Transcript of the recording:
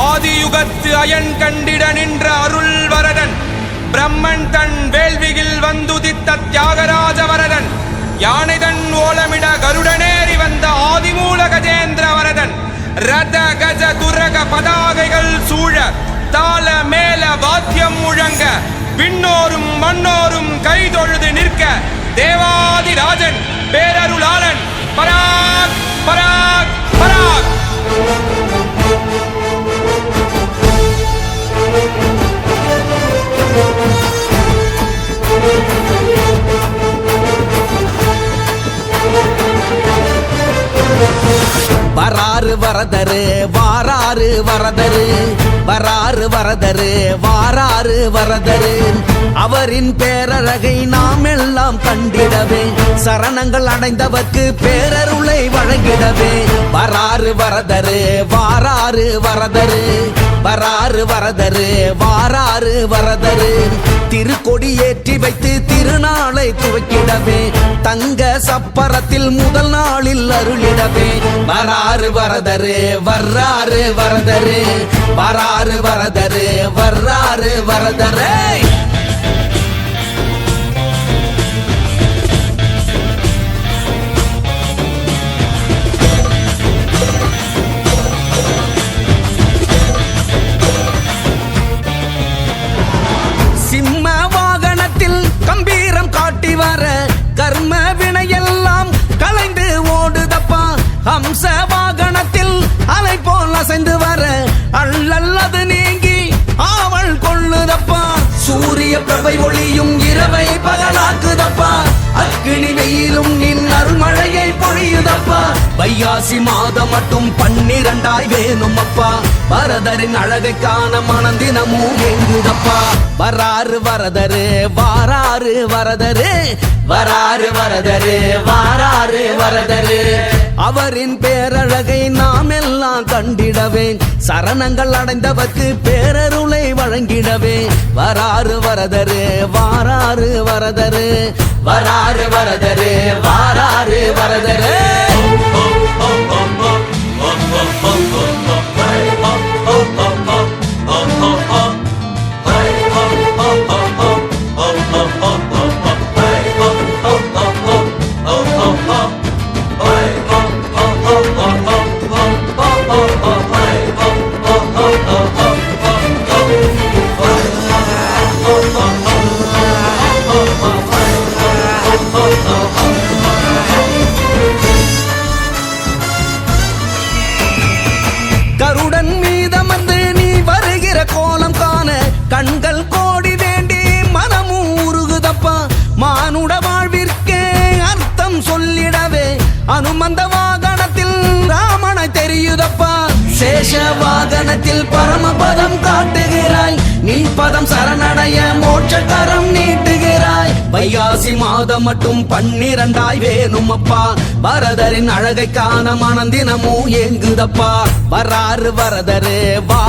ஆதியுகத்து iron கண்டிட நின்ற அருள் வரதன் பிரம்மன் தன் வேள்வியில் வந்துதித்த தியாகராஜ வரதன் யானைதன் ஓலமிட கருடனேறி வந்த ஆதிமூல கஜேந்திர வரதன் ரத கஜ துரக பதாகைகள் சூழ தாள மேல வாத்தியம் முழங்க விண்ணோரும் மண்ணோரும் கைதொழுது நிற்க தேவாதிராஜன் பேரருளாளன் பரா வராறு வரதரு வாராறு வரதரு வராறு வரதரு வாராறு வரதரு. அவரின் பேரழகை நாம் எல்லாம் கண்டிடவே சரணங்கள் அடைந்தவர்க்கு பேரருளை வழங்கிடவே. வராறு வரதரு வாராறு வரதரு வராறு வரதரு வாராறு வரதரு. திருக்கொடி ஏற்றி வைத்து திருநாளை துவக்கிடவே தங்க சப்பரத்தில் முதல் நாளில் அருளிடவே வராறு வரதரு வர்றாரு வரதரு வராறு வரதரு வர்றாரு வரதரே. அசைந்து வர அல்லல்லது நீங்கி ஆவல் கொள்ளுதப்பா. சூரிய பிரபை ஒளியும் இரவை பகலாக்குதப்பா. அக்கினி வெயிலும் நின் அருள்மழையை பொழியுதப்பா. வையாசி மாதம் மட்டும் பன்னிரண்டாய் வேணும் அப்பா வரதரின் அழகை காண மனந்தினமும் எங்குதப்பா வராறு வரதரு வாராறு வரதரு. வராறு வரதரு வாராறு வரதரு. அவரின் பேரழகை நாம் எல்லாம் கண்டிடவே சரணங்கள் அடைந்தவர்க்கு பேரருளை வழங்கிடவே வராறு வரதரு வாராறு வரதரு. வராறு வரதரு வாராறு வரதரு. அந்த வாகனத்தில் ராமனை தெரியுதப்பா. சேஷ வாகனத்தில் பரமபதம் காட்டுகிறாய். நீ பதம் சரணடைய மோட்சக்கரம் நீட்டுகிறாய். வைகாசி மாதம் மட்டும் பன்னிரண்டாய் வேணும் அப்பா வரதரின் அழகை காண மனந்தினமும் ஏங்குதப்பா. வராறு வரதரு வா.